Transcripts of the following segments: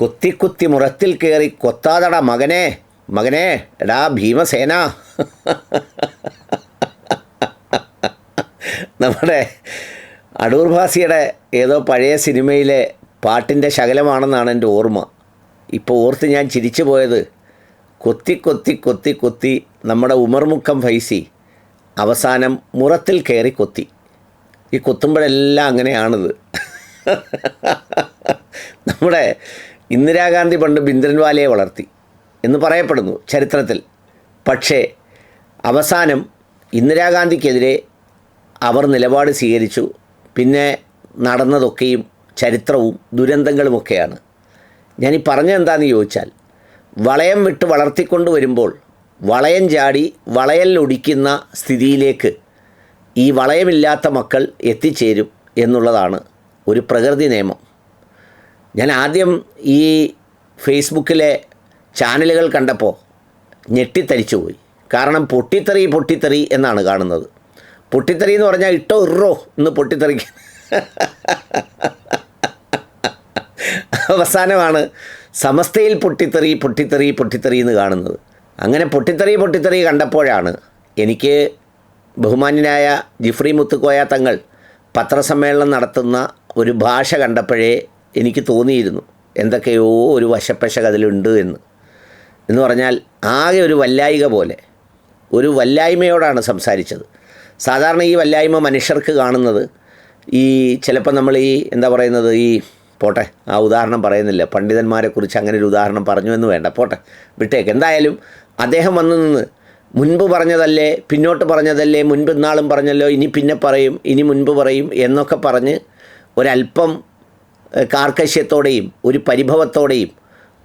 കുത്തി കുത്തി മുറത്തിൽ കയറി കൊത്താതട മകനെ മകനെ എടാ ഭീമസേന. നമ്മുടെ അടൂർ ഭാസിയുടെ ഏതോ പഴയ സിനിമയിലെ പാട്ടിന്റെ ശകലമാണെന്നാണ് എന്റെ ഓർമ്മ. ഇപ്പോൾ ഓർത്ത് ഞാൻ ചിരിച്ചു പോയത്. കൊത്തി കൊത്തി കൊത്തി കൊത്തി നമ്മുടെ ഉമർമുക്കം ഫൈസി അവസാനം മുറത്തിൽ കയറി കൊത്തി. ഈ കൊത്തുമ്പോഴെല്ലാം അങ്ങനെയാണിത്. നമ്മുടെ ഇന്ദിരാഗാന്ധി പണ്ട് ബിന്ദ്രൻവാലയെ വളർത്തി എന്ന് പറയപ്പെടുന്നു ചരിത്രത്തിൽ. പക്ഷേ അവസാനം ഇന്ദിരാഗാന്ധിക്കെതിരെ അവർ നിലപാട് സ്വീകരിച്ചു. പിന്നെ നടന്നതൊക്കെയും ചരിത്രവും ദുരന്തങ്ങളുമൊക്കെയാണ്. ഞാൻ ഈ പറഞ്ഞെന്താണെന്ന് ചോദിച്ചാൽ വളയം വിട്ട് വളർത്തിക്കൊണ്ട് വരുമ്പോൾ വളയം ചാടി വളയൽ ഒടിക്കുന്ന സ്ഥിതിയിലേക്ക് ഈ വളയമില്ലാത്ത മക്കൾ എത്തിച്ചേരും എന്നുള്ളതാണ് ഒരു പ്രകൃതി നിയമം. ഞാൻ ആദ്യം ഈ ഫേസ്ബുക്കിലെ ചാനലുകൾ കണ്ടപ്പോൾ ഞെട്ടിത്തരിച്ചു പോയി കാരണം പൊട്ടിത്തെറി പൊട്ടിത്തെറി എന്നാണ് കാണുന്നത്. പൊട്ടിത്തെറി എന്ന് പറഞ്ഞാൽ ഇട്ടോ ഇറോ എന്ന് പൊട്ടിത്തെറിക്ക അവസാനമാണ് സമസ്തയിൽ പൊട്ടിത്തെറി പൊട്ടിത്തെറി പൊട്ടിത്തെറി എന്ന് കാണുന്നത്. അങ്ങനെ പൊട്ടിത്തെറി പൊട്ടിത്തെറി കണ്ടപ്പോഴാണ് എനിക്ക് ബഹുമാന്യനായ ജിഫ്രി മുത്തുക്കോയ തങ്ങൾ പത്രസമ്മേളനം നടത്തുന്ന ഒരു ഭാഷ കണ്ടപ്പോഴേ എനിക്ക് തോന്നിയിരുന്നു. എന്തൊക്കെയോ ഒരു വശപ്പശക അതിലുണ്ട് എന്ന്. എന്ന് പറഞ്ഞാൽ ആകെ ഒരു വല്ലായിക പോലെ. ഒരു വല്ലായ്മയോടാണ് സംസാരിച്ചത്. സാധാരണ ഈ വല്ലായ്മ മനുഷ്യർക്ക് കാണുന്നത് ഈ ചിലപ്പോൾ നമ്മൾ ഈ എന്താ പറയുന്നത് ഈ പോട്ടെ ആ ഉദാഹരണം പറയുന്നില്ല. പണ്ഡിതന്മാരെക്കുറിച്ച് അങ്ങനെ ഒരു ഉദാഹരണം പറഞ്ഞു എന്ന് വേണ്ട. പോട്ടെ വിട്ടേക്ക്. എന്തായാലും അദ്ദേഹം വന്നു നിന്ന് മുൻപ് പറഞ്ഞതല്ലേ പിന്നോട്ട് പറഞ്ഞതല്ലേ മുൻപ് ഇന്നാളും പറഞ്ഞല്ലോ ഇനി പിന്നെ പറയും ഇനി മുൻപ് പറയും എന്നൊക്കെ പറഞ്ഞ് ഒരല്പം കാർക്കശ്യത്തോടെയും ഒരു പരിഭവത്തോടെയും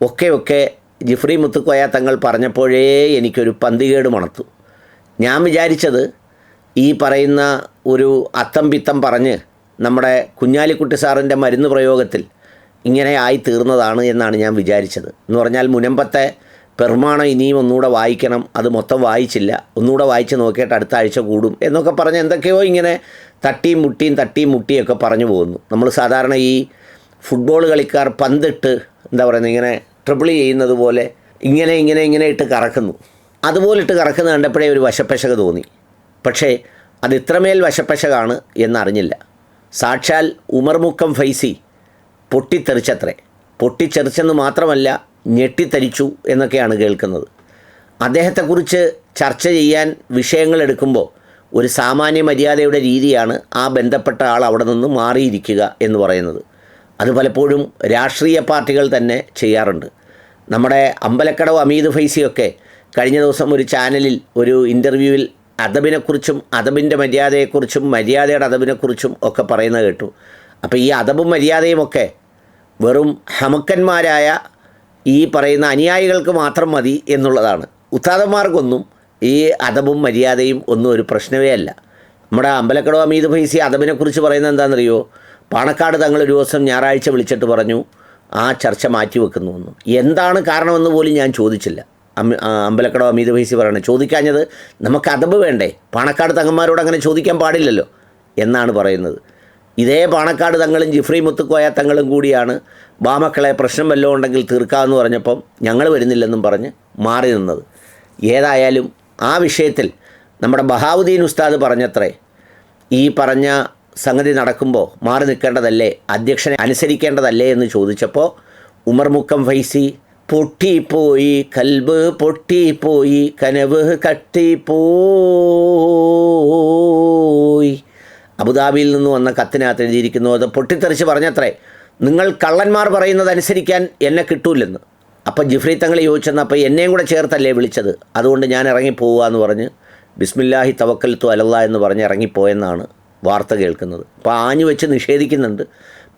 ഒക്കെ ഒക്കെ ജിഫ്രി മുത്തുക്കോയ തങ്ങൾ പറഞ്ഞപ്പോഴേ എനിക്കൊരു പന്തികേട് മണത്തു. ഞാൻ വിചാരിച്ചത് ഈ പറയുന്ന ഒരു അത്തം പിത്തം പറഞ്ഞ് നമ്മുടെ കുഞ്ഞാലിക്കുട്ടി സാറിന്റെ മരുന്ന് പ്രയോഗത്തിൽ ഇങ്ങനെ ആയി തീർന്നതാണ് എന്നാണ് ഞാൻ വിചാരിച്ചത്. എന്ന് പറഞ്ഞാൽ മുനമ്പത്തെ പെർമാണം ഇനിയും ഒന്നുകൂടെ വായിക്കണം. അത് മൊത്തം വായിച്ചില്ല. ഒന്നുകൂടെ വായിച്ച് നോക്കിയിട്ട് അടുത്ത ആഴ്ച കൂടും എന്നൊക്കെ പറഞ്ഞ് എന്തൊക്കെയോ ഇങ്ങനെ തട്ടിയും മുട്ടിയും തട്ടിയും മുട്ടിയൊക്കെ പറഞ്ഞു പോകുന്നു. നമ്മൾ സാധാരണ ഈ ഫുട്ബോൾ കളിക്കാർ പന്തിട്ട് എന്താ പറയുന്നത് ഇങ്ങനെ ട്രിപ്പിൾ ചെയ്യുന്നത് പോലെ ഇങ്ങനെ ഇങ്ങനെ ഇങ്ങനെ ഇട്ട് കറക്കുന്നു. അതുപോലെ ഇട്ട് കറക്കുന്നത് കണ്ടപ്പോഴേ ഒരു വശപ്പശക തോന്നി. പക്ഷേ അത് ഇത്രമേൽ വശപ്പശകാണ് എന്നറിഞ്ഞില്ല. സാക്ഷാൽ ഉമർമുക്കം ഫൈസി പൊട്ടിത്തെറിച്ചത്രേ. പൊട്ടിത്തെറിച്ചെന്ന് മാത്രമല്ല ഞെട്ടിത്തരിച്ചു എന്നൊക്കെയാണ് കേൾക്കുന്നത്. അദ്ദേഹത്തെക്കുറിച്ച് ചർച്ച ചെയ്യാൻ വിഷയങ്ങൾ എടുക്കുമ്പോൾ ഒരു സാമാന്യ മര്യാദയുടെ രീതിയാണ് ആ ബന്ധപ്പെട്ട ആൾ അവിടെ നിന്ന് മാറിയിരിക്കുക എന്ന് പറയുന്നത്. അത് പലപ്പോഴും രാഷ്ട്രീയ പാർട്ടികൾ തന്നെ ചെയ്യാറുണ്ട്. നമ്മുടെ അമ്പലക്കടവ് അമീദ് ഫൈസിയൊക്കെ കഴിഞ്ഞ ദിവസം ഒരു ചാനലിൽ ഒരു ഇന്റർവ്യൂവിൽ അദബിനെക്കുറിച്ചും അദബിന്റെ മര്യാദയെക്കുറിച്ചും മര്യാദയുടെ അദബിനെക്കുറിച്ചും ഒക്കെ പറയുന്നത് കേട്ടു. അപ്പോൾ ഈ അദബും മര്യാദയും ഒക്കെ വെറും ഹമക്കന്മാരായ ഈ പറയുന്ന അനുയായികൾക്ക് മാത്രം മതി എന്നുള്ളതാണ്. ഉത്താദന്മാർക്കൊന്നും ഈ അദബും മര്യാദയും ഒന്നും ഒരു പ്രശ്നമേ അല്ല. നമ്മുടെ അമ്പലക്കടവ് അമീദ് ഫൈസി അദബിനെക്കുറിച്ച് പറയുന്നത് എന്താണെന്നറിയോ? പാണക്കാട് തങ്ങൾ ഒരു ദിവസം ഞായറാഴ്ച വിളിച്ചിട്ട് പറഞ്ഞു ആ ചർച്ച മാറ്റി വെക്കുന്നു എന്ന്. എന്താണ് കാരണമെന്ന് പോലും ഞാൻ ചോദിച്ചില്ല. അമ്പലക്കടവ് അമിത ഫൈസി പറയണത് ചോദിക്കാഞ്ഞത് നമുക്ക് അതബ് വേണ്ടേ? പാണക്കാട് തങ്ങന്മാരോട് അങ്ങനെ ചോദിക്കാൻ പാടില്ലല്ലോ എന്നാണ് പറയുന്നത്. ഇതേ പാണക്കാട് തങ്ങളും ജിഫ്രി മുത്തുക്കോയ തങ്ങളും കൂടിയാണ് ബാമക്കളെ പ്രശ്നം വല്ലതും ഉണ്ടെങ്കിൽ തീർക്കാമെന്ന് പറഞ്ഞപ്പം ഞങ്ങൾ വരുന്നില്ലെന്നും പറഞ്ഞ് മാറി നിന്നത്. ഏതായാലും ആ വിഷയത്തിൽ നമ്മുടെ ബഹാവുദ്ദീൻ ഉസ്താദ് പറഞ്ഞത്രേ ഈ പറഞ്ഞ സംഗതി നടക്കുമ്പോൾ മാറി നിൽക്കേണ്ടതല്ലേ? അധ്യക്ഷനെ അനുസരിക്കേണ്ടതല്ലേ എന്ന് ചോദിച്ചപ്പോൾ ഉമർ മുക്കം ഫൈസി പൊട്ടിപ്പോയി കൽബ് പൊട്ടിപ്പോയി കനവ് കട്ടിപ്പോയി. അബുദാബിയിൽ നിന്ന് വന്ന കത്തിനകത്ത് എഴുതിയിരിക്കുന്നു അത് പൊട്ടിത്തെറിച്ച് പറഞ്ഞത്രേ നിങ്ങൾ കള്ളന്മാർ പറയുന്നത് അനുസരിക്കാൻ എന്നെ കിട്ടൂലെന്ന് അപ്പം ജിഫ്രി തങ്ങൾ ചോദിച്ചെന്ന് അപ്പോൾ എന്നെയും കൂടെ ചേർത്തല്ലേ വിളിച്ചത്? അതുകൊണ്ട് ഞാൻ ഇറങ്ങിപ്പോവുക എന്ന് പറഞ്ഞ് ബിസ്മില്ലാഹി തവക്കൽത്തു അലല്ല എന്ന് പറഞ്ഞ് ഇറങ്ങിപ്പോയെന്നാണ് വാർത്ത കേൾക്കുന്നത്. അപ്പോൾ ആഞ്ഞു വെച്ച് നിഷേധിക്കുന്നുണ്ട്.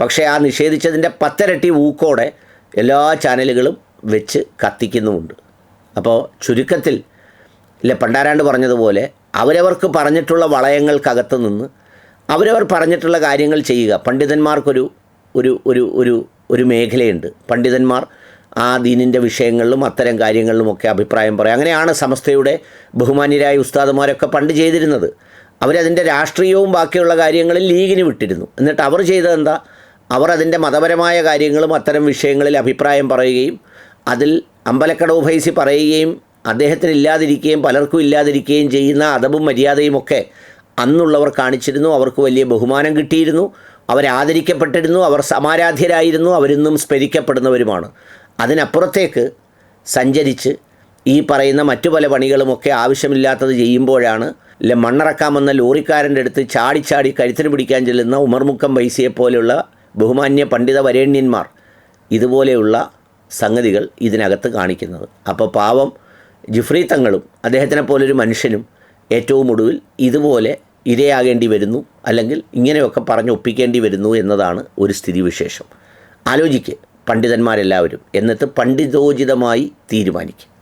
പക്ഷേ ആ നിഷേധിച്ചതിന്റെ പത്തരട്ടി ഊക്കോടെ എല്ലാ ചാനലുകളും വെച്ച് കത്തിക്കുന്നുമുണ്ട്. അപ്പോൾ ചുരുക്കത്തിൽ ഇല്ല പണ്ടാരാണ്ട് പറഞ്ഞതുപോലെ അവരവർക്ക് പറഞ്ഞിട്ടുള്ള വളയങ്ങൾക്കകത്ത് നിന്ന് അവരവർ പറഞ്ഞിട്ടുള്ള കാര്യങ്ങൾ ചെയ്യുക. പണ്ഡിതന്മാർക്കൊരു ഒരു ഒരു ഒരു ഒരു മേഖലയുണ്ട്. പണ്ഡിതന്മാർ ആ ദീനിന്റെ വിഷയങ്ങളിലും അത്തരം കാര്യങ്ങളിലുമൊക്കെ അഭിപ്രായം പറയാം. അങ്ങനെയാണ് സമസ്തയുടെ ബഹുമാന്യരായ ഉസ്താദുമാരൊക്കെ പണ്ട് ചെയ്തിരുന്നത്. അവരതിന്റെ രാഷ്ട്രീയവും ബാക്കിയുള്ള കാര്യങ്ങളിൽ ലീഗിന് വിട്ടിരുന്നു. എന്നിട്ട് അവർ ചെയ്തത് എന്താ അവർ അതിന്റെ മതപരമായ കാര്യങ്ങളും അത്തരം വിഷയങ്ങളിൽ അഭിപ്രായം പറയുകയും അതിൽ അമ്പലക്കടവ് ഫൈസി പറയുകയും അദ്ദേഹത്തിന് ഇല്ലാതിരിക്കുകയും പലർക്കും ഇല്ലാതിരിക്കുകയും ചെയ്യുന്ന അതവും മര്യാദയും ഒക്കെ അന്നുള്ളവർ കാണിച്ചിരുന്നു. അവർക്ക് വലിയ ബഹുമാനം കിട്ടിയിരുന്നു. അവരാദരിക്കപ്പെട്ടിരുന്നു അവർ സമാരാധ്യരായിരുന്നു. അവരിന്നും സ്മരിക്കപ്പെടുന്നവരുമാണ്. അതിനപ്പുറത്തേക്ക് സഞ്ചരിച്ച് ഈ പറയുന്ന മറ്റു പല പണികളുമൊക്കെ ആവശ്യമില്ലാത്തത് ചെയ്യുമ്പോഴാണ് മണ്ണിറക്കാമെന്ന ലോറിക്കാരന്റെ അടുത്ത് ചാടി ചാടി കഴുത്തിന് പിടിക്കാൻ ചെല്ലുന്ന ഉമർമുക്കം വൈസിയെ പോലെയുള്ള ബഹുമാന്യ പണ്ഡിത വരേണ്യന്മാർ ഇതുപോലെയുള്ള സംഗതികൾ ഇതിനകത്ത് കാണിക്കുന്നത്. അപ്പോൾ പാവം ജിഫ്രി തങ്ങളും അദ്ദേഹത്തിനെ പോലൊരു മനുഷ്യനും ഏറ്റവും ഒടുവിൽ ഇതുപോലെ ഇരയാകേണ്ടി വരുന്നു അല്ലെങ്കിൽ ഇങ്ങനെയൊക്കെ പറഞ്ഞ് ഒപ്പിക്കേണ്ടി വരുന്നു എന്നതാണ് ഒരു സ്ഥിതിവിശേഷം. ആലോചിക്ക് പണ്ഡിതന്മാരെല്ലാവരും. എന്നിട്ട് പണ്ഡിതോചിതമായി തീരുമാനിക്കും.